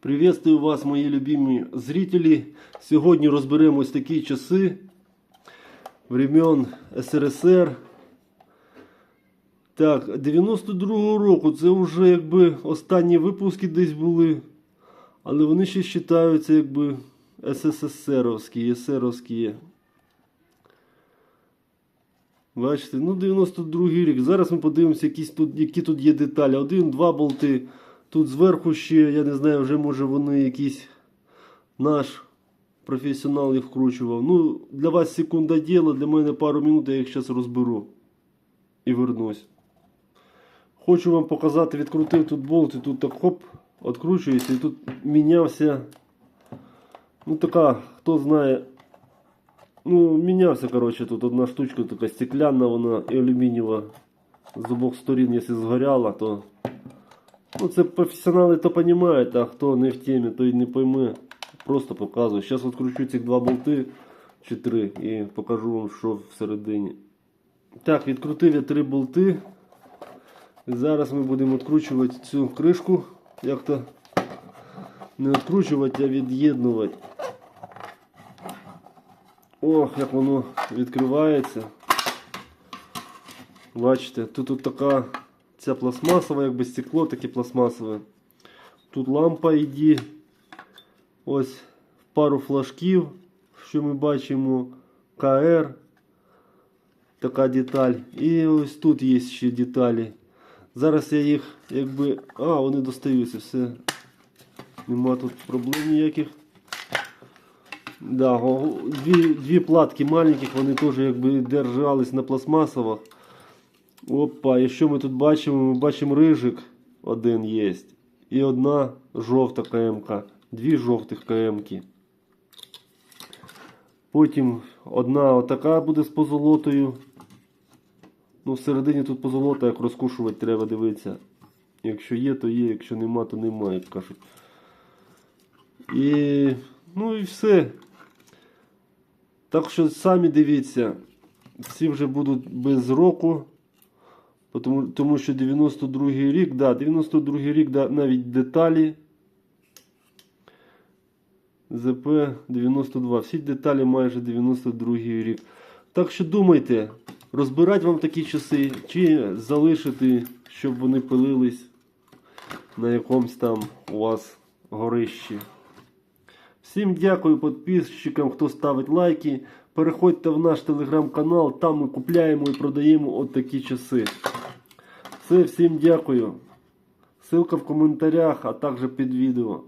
Приветствую вас, мої любимі зрителі. Сьогодні розберемо ось такі часи времен СРСР. Так, 92-го року це вже якби останні випуски десь були. Але вони ще вважаються якби СССРовські, СРовські. Бачите, ну 92 рік. Зараз ми подивимося, якісь тут, які тут є деталі. Один, два болти. Тут зверху ще, я не знаю, вже може вони якісь наш професіонал їх вкручував. Ну, для вас секунда діла, для мене пару минут, я їх зараз розберу. І вернусь. Хочу вам показати, відкрутив тут болт і тут так хоп, відкручується і тут мінявся. Ну така, хто знає. Ну, мінявся, коротше, тут одна штучка така стекляна, вона і алюмінієва. З обох сторін, якщо згоряла, то. Ну, це професіонали то розуміють, а хто не в темі, той не пойме. Просто показую. Зараз відкручу ці два болти чи три і покажу вам, що всередині. Так, відкрутив я три болти. І зараз ми будемо відкручувати цю кришку. Як то не відкручувати, а від'єднувати. Ох, як воно відкривається. Бачите, тут, тут така ця пластмасова, якби стекло, таке пластмасове. Тут лампа йде. Ось пару флажків, що ми бачимо. КР. Така деталь. І ось тут є ще деталі. Зараз я їх якби... А, вони достаються, все. Нема тут проблем ніяких. Дві, дві платки маленьких, вони теж якби держались на пластмасових. Опа, і що ми тут бачимо? Ми бачимо рижик один є. І одна жовта КМК. Дві жовтих КМки. Потім одна отака буде з позолотою. Ну, всередині тут позолота, як розкушувати, треба дивитися. Якщо є, то є, якщо нема, то нема, як кажуть. І ну і все. Так що самі дивіться, всі вже будуть без року. Тому, тому що 92-й рік, да, 92-й рік да, навіть деталі. ЗП 92. Всі деталі майже 92-й рік. Так що думайте, розбирати вам такі часи, чи залишити, щоб вони пилились на якомусь там у вас горищі. Всім дякую підписчикам, хто ставить лайки. Переходьте в наш телеграм-канал, там ми купляємо і продаємо от такі часи. Все, всім дякую. Ссылка в коментарях, а також під відео.